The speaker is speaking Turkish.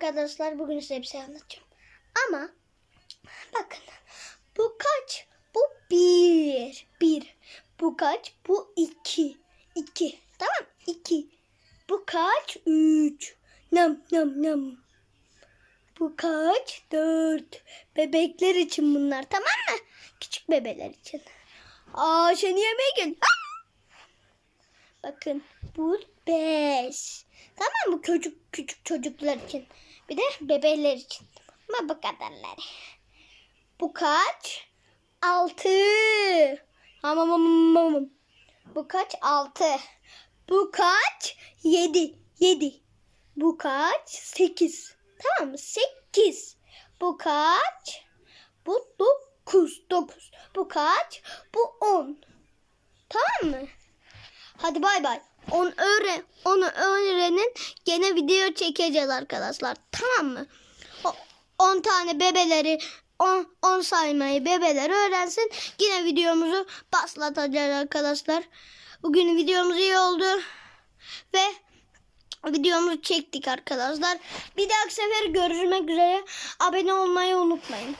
arkadaşlar bugün size bir şey anlatacağım. Ama bakın bu kaç? Bu bir. Bir. Bu kaç? Bu iki. İki. Tamam iki. Bu kaç? Üç. Nam nam nam. Bu kaç? Dört. Bebekler için bunlar tamam mı? Küçük bebeler için. Aa seni yemeğe gel. Ah! Bakın bu beş. Tamam mı? Çocuk küçük çocuklar için. Bir de bebeler için. Ama bu kadarları. Bu kaç? Altı. Hamam hamam hamam. Bu kaç? Altı. Bu kaç? Yedi. Yedi. Bu kaç? Sekiz. Tamam mı? Sekiz. Bu kaç? Bu dokuz. Dokuz. Bu kaç? Bu on. Tamam mı? Hadi bay bay. On öğren, onu öğrenin. Gene video çekeceğiz arkadaşlar. Tamam mı? O, 10 tane bebeleri 10 10 saymayı bebeler öğrensin. Yine videomuzu başlatacağız arkadaşlar. Bugün videomuz iyi oldu. Ve videomuzu çektik arkadaşlar. Bir dahaki sefer görüşmek üzere. Abone olmayı unutmayın.